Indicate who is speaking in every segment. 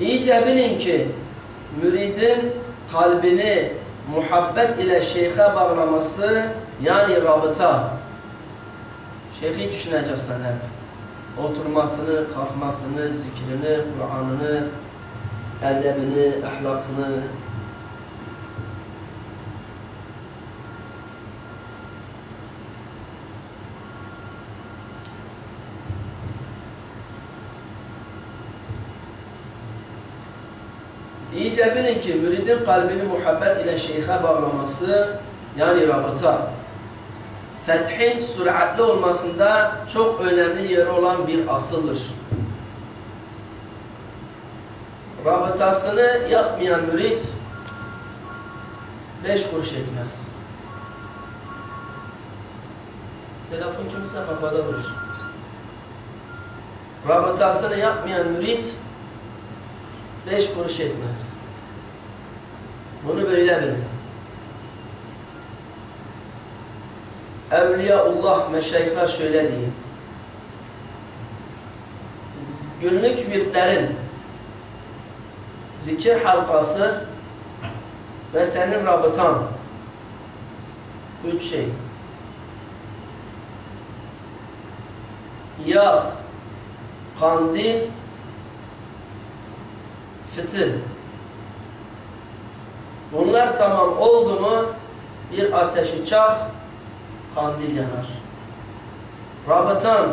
Speaker 1: İyice bilin ki müridin kalbini muhabbet ile şeyhe bağlaması yani rabıta. Şeyhi düşüneceksin hep. Oturmasını, kalkmasını, zikrini, Kur'an'ını, edebini, ahlakını. İyice bilin ki müridin kalbini muhabbet ile şeyhe bağlaması yani rabıta fethin süratli olmasında çok önemli yeri olan bir asıldır. Rabıtasını yapmayan mürid beş kuruş etmez. Telefon kimse kapatabilir. Rabıtasını yapmayan mürid beş kuruş etmez. Bunu böyle bilin. Evliyaullah, meşayihler şöyle diyeyim. Günlük virtlerin zikir halkası ve senin rabıtan üç şey. Yağ, kandil, fitil. Bunlar tamam oldu mu bir ateşi çak, kandil yanar. Rabıtan,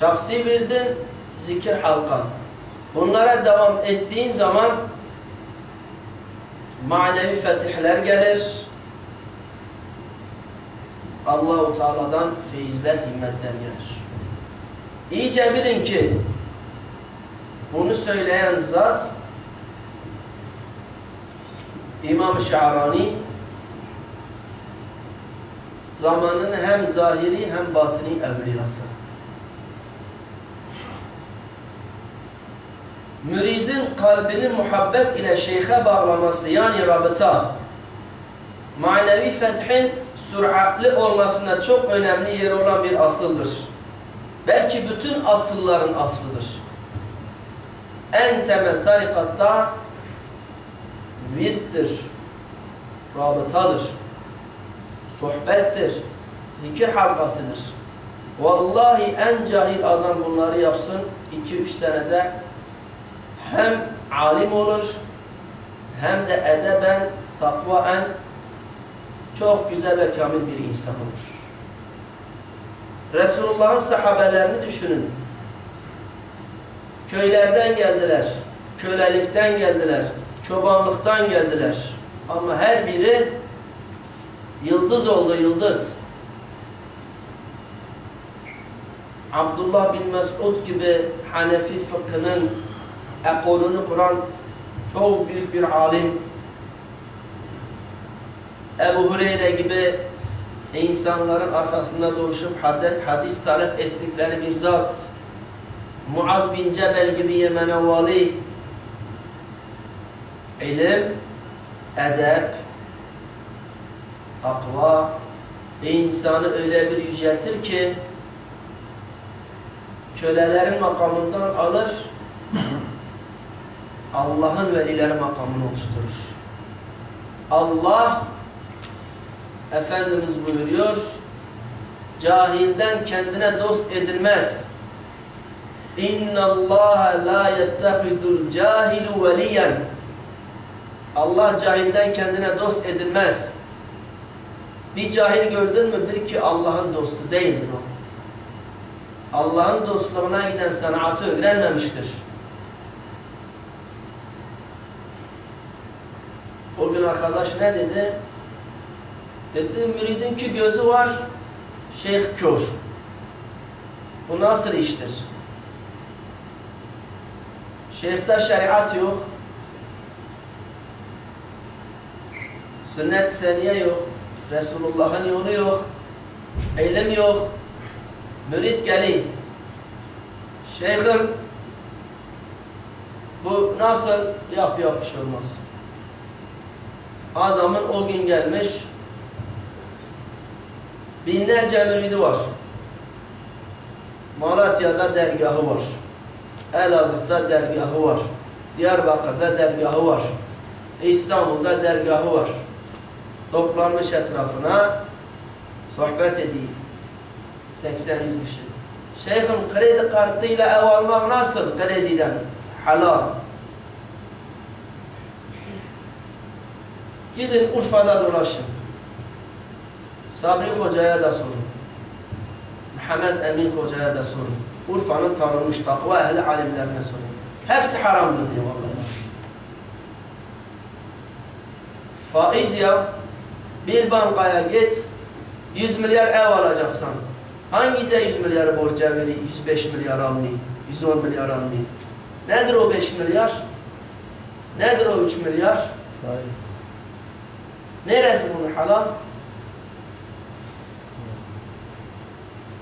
Speaker 1: şahsi birdin, zikir halkan. Bunlara devam ettiğin zaman manevi fetihler gelir. Allahu Teala'dan feyizler, himmetler gelir. İyice bilin ki bunu söyleyen zat İmam Şa'rani zamanın hem zahiri hem batini evliyası. Müridin kalbini muhabbet ile şeyhe bağlaması yani rabıta manevi fethin süratli olmasına çok önemli yeri olan bir asıldır. Belki bütün asılların aslıdır. En temel tarikatta virttir, rabıtadır, sohbettir, zikir halkasıdır. Vallahi en cahil adam bunları yapsın, 2-3 senede hem alim olur, hem de edeben, takvaen çok güzel ve kamil bir insan olur. Resulullah'ın sahabelerini düşünün. Köylerden geldiler, kölelikten geldiler, çobanlıktan geldiler. Ama her biri yıldız oldu, yıldız. Abdullah bin Mesud gibi Hanefi fıkhının ekolunu kuran çok büyük bir alim. Ebu Hureyre gibi insanların arkasında dolaşıp hadis talep ettikleri bir zat. Muaz bin Cebel gibi Yemen'e vali. İlim, edep, takva insanı öyle bir yüceltir ki kölelerin makamından alır Allah'ın velileri makamını oturtur. Allah Efendimiz buyuruyor cahilden kendine dost edilmez. İnna Allah la yettehizul cahilu veliyen. Allah cahilden kendine dost edilmez. Bir cahil gördün mü bil ki Allah'ın dostu değildir o. Allah'ın dostluğuna giden sanatı öğrenmemiştir. O gün arkadaş ne dedi? Dedi müridin ki gözü var, şeyh kör. Bu nasıl iştir? Şeyhte şeriat yok. Sünnet seniye yok. Resulullah'ın yolu yok. İlim yok. Mürid geliyor. Şeyhim bu nasıl yap yap bir şey olmaz. Adamın o gün gelmiş binlerce müridi var. Malatya'da dergahı var. Elazığ'da dergahı var. Diyarbakır'da dergahı var. İstanbul'da dergahı var. Toplanmış etrafına sohbet ediyor. 80-100 kişi. Şeyhim kredi kartıyla ev almak nasıl krediden? Halal. Gidin Urfa'da dolaşın. Sabri Hoca'ya da sorun. Muhammed Emin Hoca'ya da sorun. Urfa'nın tanınmış takva ehli alimlerine sorun. Hepsi haramdır diyor vallahi. Faiz ya bir bankaya git 100 milyar ev alacaksan hangisi 100 milyarı borca verir 105 milyar almayı 110 milyar almayı nedir o 5 milyar nedir o 3 milyar
Speaker 2: Hayır.
Speaker 1: neresi bunun halal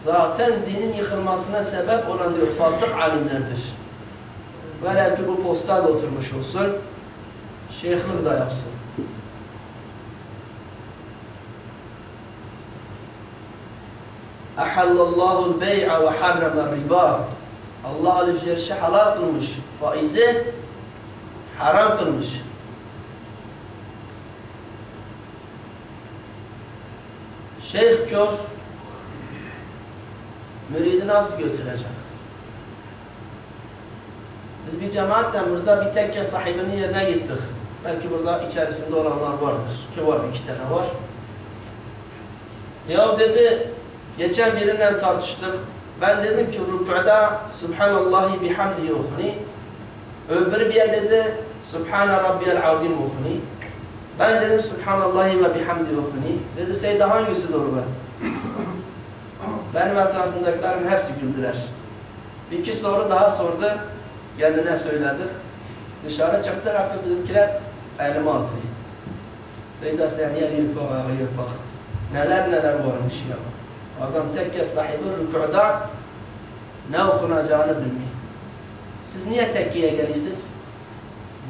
Speaker 1: zaten dinin yıkılmasına sebep olan diyor fasık alimlerdir velev ki bu postada oturmuş olsun şeyhlik da yapsın Ahallallahu bey'a ve harrama riba. Allah alışverişi halal kılmış. Faizi haram kılmış. Şeyh kör müridi nasıl götürecek? Biz bir cemaatten burada bir tekke sahibinin yerine gittik. Belki burada içerisinde olanlar vardır. Ki var iki tane var. Ya dedi Geçen birinden tartıştık. Ben dedim ki rükuda Subhanallahi bihamdihi okuni. Öbürü bir dedi Subhane Rabbiyel azim okuni. Ben dedim Subhanallahi ve bihamdihi okuni. Dedi Seyda hangisi doğru ben? Benim etrafımdakilerin hepsi güldüler. Bir iki soru daha sordu. Kendine söyledik. Dışarı çıktık hep bizimkiler elime atıyor. Seyda sen yer bak, yürü bak. Neler neler varmış ya. Adam tekke sahibi rükuda ne okunacağını bilmiyor. Siz niye tekkiye gelirsiniz?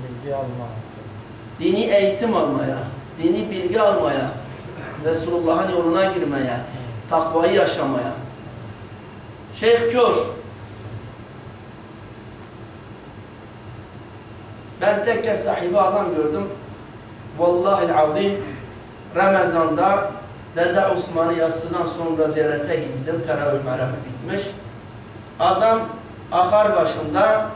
Speaker 2: Bilgi alma.
Speaker 1: Dini eğitim almaya, dini bilgi almaya, Resulullah'ın yoluna girmeye, takvayı yaşamaya. Şeyh Kör, ben tekke sahibi adam gördüm. Vallahi azim Ramazan'da Dede Osman'ı yatsıdan sonra ziyarete gittim. Teravih merakı bitmiş. Adam akar başında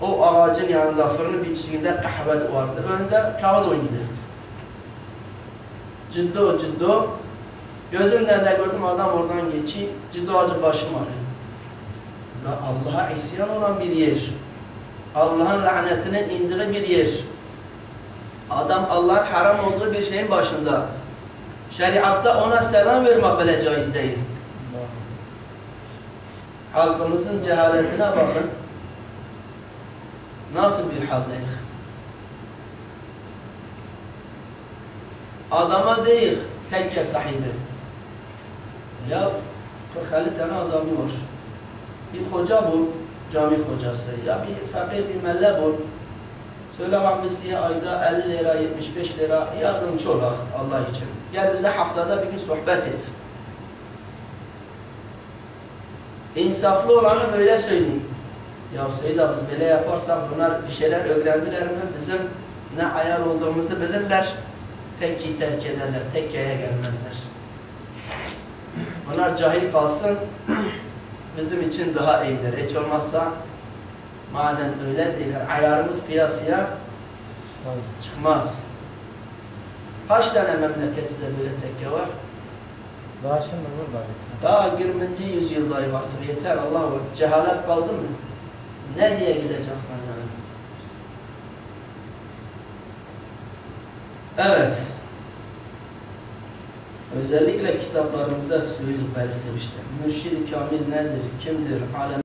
Speaker 1: o ağacın yanında fırının bitişiğinde kahve vardı. Önünde kağıt oynadı. Ciddi ciddi. Gözümden de gördüm adam oradan geçiyor. Ciddi acı başım ağrıyor. Allah'a isyan olan bir yer. Allah'ın lanetinin indiği bir yer. Adam Allah'ın haram olduğu bir şeyin başında. Şeriatta ona selam vermek bile caiz değil. Halkımızın cehaletine bakın. Nasıl bir haldeyiz? Adama değil, tekke sahibi. Ya 40 tane adamı var. Bir hoca bul, cami hocası. Ya bir fakir bir melle bul. Söyle hamisiye ayda 50 lira, 75 lira yardımcı olak Allah için. Gel bize haftada bir gün sohbet et. İnsaflı olanı böyle söyleyeyim. Ya Seyda biz böyle yaparsak bunlar bir şeyler öğrendiler mi bizim ne ayar olduğumuzu bilirler. Tekkiyi terk ederler, tekkeye gelmezler. Onlar cahil kalsın bizim için daha iyidir. Hiç olmazsa manen öyle değil. Ayarımız piyasaya çıkmaz. Kaç tane memlekette böyle tekke var?
Speaker 2: Daha şimdi burada.
Speaker 1: Daha 20. yüzyıldayım artık yeter Allah var. Cehalet kaldı mı? Nereye gideceksin yani? Evet. Özellikle kitaplarımızda söyleyip belirtmişler. Mürşid-i Kamil nedir, kimdir, alem